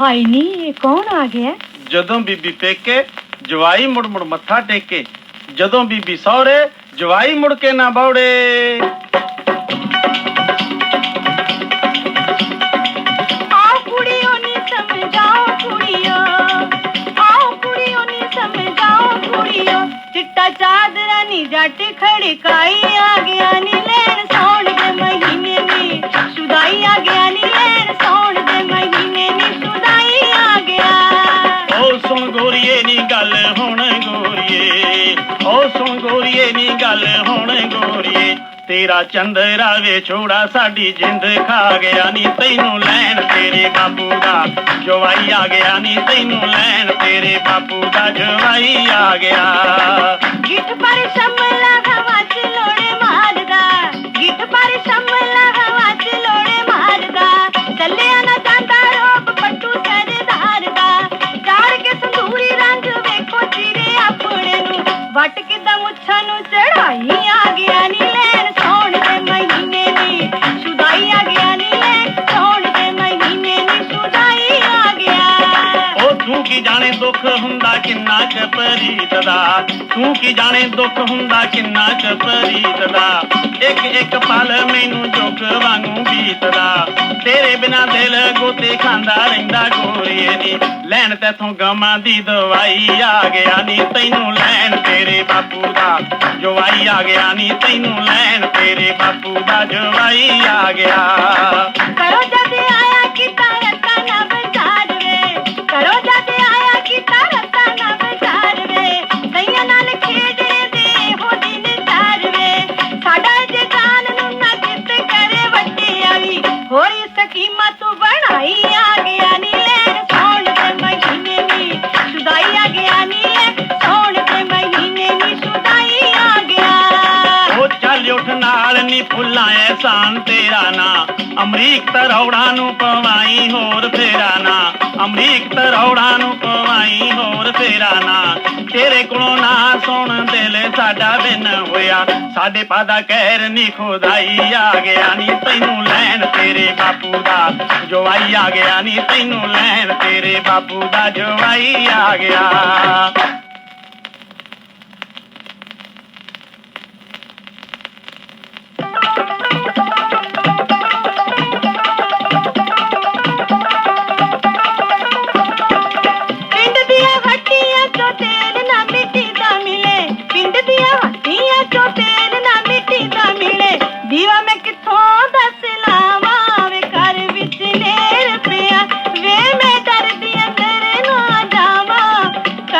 High ਨੀ ਇਹ ਕੌਣ ਆ ਗਿਆ? ਜਦੋਂ ਬੀਬੀ ਪੇਕੇ ਜਵਾਈ ਮੁੜ ਮੁੜ ਮੱਥਾ ਟੇਕੇ। ਜਦੋਂ ਬੀਬੀ ਸਹੁਰੇ ਜਵਾਈ ਮੁੜ ਕੇ ਨਾ ਬੌੜੇ। ਚਾਦਰਾਂ ਨੀ ਜੱਟ ਖੜਕਾਈ ਆ ਗਿਆ ਨੀ ਲੈਣ ਓ ਸੁਣ ਗੋਰੀਏ, ਨੀ ਗੱਲ ਹੁਣ ਗੋਰੀਏ। ਤੇਰਾ ਚੰਦਰਾ ਵੇ ਛੋੜਾ ਸਾਡੀ ਜਿੰਦ ਖਾ ਗਿਆ। ਨੀ ਤੈਨੂੰ ਲੈਣ ਤੇਰੇ ਬਾਪੂ ਦਾ ਜਵਾਈ ਆ ਗਿਆ। ਨੀ ਤੈਨੂੰ ਲੈਣ ਤੇਰੇ ਬਾਪੂ ਦਾ ਜਵਾਈ ਆ ਗਿਆ। ਗਿੱਠ ਪਰ ਸ਼ਮਲਾ ਹਵਾ ਚ ਲੋੜੇ ਮਾਰਦਾ। ਗਿੱਠ ਪਰ ਦੁੱਖ ਹੁੰਦਾ ਕਿੰਨਾ ਕੁ ਪ੍ਰੀਤ ਦਾ? ਤੂੰ ਕੀ ਜਾਣੇ ਦੁੱਖ ਹੁੰਦਾ ਕਿੰਨਾ ਕੁ ਪ੍ਰੀਤ ਦਾ? ਇੱਕ ਇੱਕ ਪਲ ਮੈਨੂੰ ਜੁਗ ਵਾਂਗੂ ਬੀਤਦਾ। ਤੇਰੇ ਬਿਨਾ ਦਿਲ ਗੋਤੇ ਖਾਂਦਾ ਰਹਿੰਦਾ ਗੋਰੀਏ ਨੀ ਲੈਣ ਤੇਥੋਂ ਗਮਾਂ ਦੀ ਦਵਾਈ ਆ ਗਿਆ ਨੀ, ਤੈਨੂੰ ਲੈਣ ਤੇਰੇ ਬਾਪੂ ਦਾ। ਜਵਾਈ ਆ ਗਿਆ ਨੀ, ਤੈਨੂੰ ਲੈਣ ਤੇਰੇ ਬਾਪੂ ਦਾ ਜਵਾਈ ਆ ਗਿਆ। ਨਾਲ ਐਸਾਨ ਤੇਰਾ ਨਾ। ਅਮਰੀਕ ਤਰੌੜਾ ਨੂੰ ਪਵਾਈ ਹੋਰ ਫੇਰਾ ਨਾ। ਅਮਰੀਕ ਤਰੌੜਾ ਨੂੰ ਪਵਾਈ ਹੋਰ ਫੇਰਾ ਨਾ। ਤੇਰੇ ਕੋਲੋਂ ਨਾ ਸੁਣ ਦਿਲ ਸਾਡਾ ਬਿਨ ਹੋਇਆ। ਸਾਡੇ ਪਾਦਾ ਕਹਿਰ ਨੀ ਖੁਦਾਈ ਆ ਗਿਆ ਨੀ, ਤੈਨੂੰ ਲੈਣ ਤੇਰੇ ਬਾਪੂ ਦਾ ਜਵਾਈ ਆ ਗਿਆ ਨੀ, ਤੈਨੂੰ ਲੈਣ ਤੇਰੇ ਬਾਪੂ ਦਾ ਜਵਾਈ ਆ ਗਿਆ।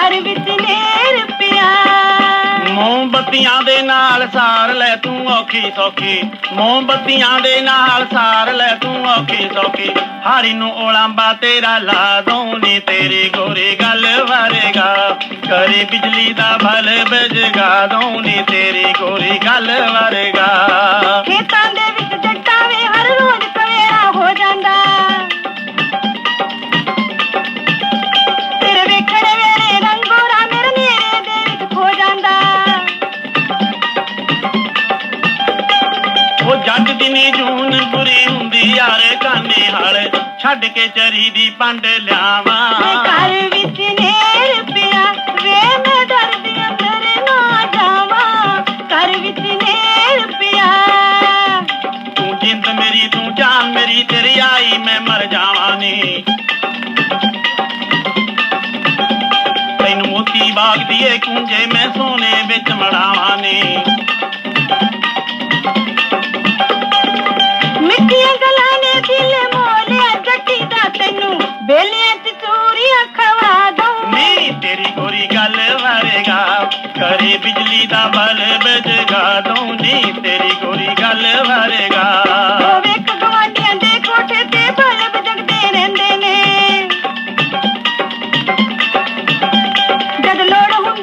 ਘਰ ਵਿੱਚ ਨੇਰ ਪਿਆ ਮੋਮਬੱਤੀਆਂ ਦੇ ਨਾਲ ਸਾਰ ਲੈ ਤੂੰ ਔਖੀ ਸੌਖੀ। ਮੋਮਬੱਤੀਆਂ ਦੇ ਨਾਲ ਸਾਰ ਲੈ ਤੂੰ ਔਖੀ ਸੌਖੀ। ਹਾਰੀ ਨੂੰ ਓਲਾਂਬਾ ਤੇਰਾ ਲਾ ਦੂੰ ਨੀ ਤੇਰੀ ਗੋਰੀ ਗੱਲ ਵਰਗਾ। ਕਰੇ ਬਿਜਲੀ ਦਾ ਬਲਬ ਜਗਾ ਦੂੰ ਨੀ ਤੇਰੀ ਗੋਰੀ ਗੱਲ ਵਰਗਾ। ਖੇਤਾਂ ਦੀ ਜੂਨ ਬੁਰੀ ਹੁੰਦੀ ਯਾਰ ਕਾਨੇ ਹਾਲ। ਛੱਡ ਕੇ ਚਰੀ ਦੀ ਪੰਡ ਲਿਆਵਾਂ। ਘਰ ਵਿੱਚ ਨੇਰ ਪਿਆ ਵੇ ਮੈਂ ਡਰਦੀ ਅੰਦਰ ਨਾ ਜਾਵਾਂ। ਘਰ ਵਿੱਚ ਨੇਰ ਪਿਆ। ਤੂੰ ਜਿੰਦ ਮੇਰੀ ਤੂੰ ਜਾਨ ਮੇਰੀ ਤੇਰੀ ਆਈ ਮੈਂ ਮਰ ਜਾਵਾਂ ਨੀ। ਤੈਨੂੰ ਮੋਤੀ ਬਾਗ ਦੀਏ ਕੁੰਜੇ ਮੈਂ ਸੋਨੇ ਵਿੱਚ ਮੜਾਵਾਂ ਨੀ।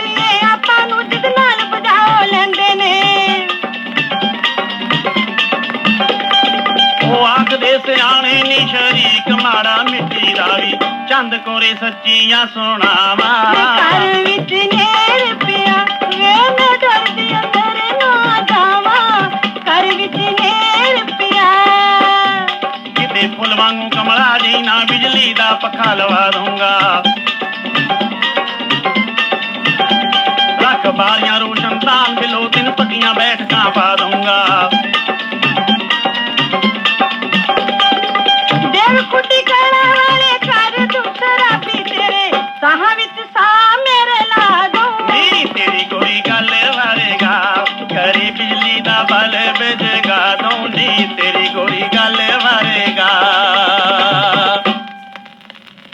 ਏ ਆਪਾਂ ਨੂੰ ਜਿੱਦ ਨਾਲ ਬੁਝਾਓ ਲੈਂਦੇ ਨੇ। ਉਹ ਆਖਦੇ ਸਿਆਣੇ ਨੀ ਸ਼ਰੀਕ ਮਾੜਾ ਮਿੱਟੀ ਦਾ ਵੀ ਚੰਦ ਕੋਰੇ ਸੱਚੀਆਂ ਸੁਣਾਵਾ। ਘਰ ਵਿੱਚ ਬਿਜਲੀ ਦਾ ਪੱਖਾ ਲਵਾ ਦੂੰਗਾ ਰੱਖ ਬਾਰੀਆਂ ਰੋਸ਼ਨ ਤਾਂ ਬਿਲੋ ਤਿੰਨ ਪੱਕੀਆਂ ਬੈਠਕਾਂ ਪਾ ਦੂੰਗਾ ਦੇਵ ਕੁੱਟੀ ਕਲਾ ਵਾਲੇ ਕਰ ਦੂਸਰਾ ਵੀ ਤੇਰੇ ਸਾਹਾਂ ਵਿੱਚ ਸਾਹ ਮੇਰੇ ਲਾ ਦੂੰ ਨੀ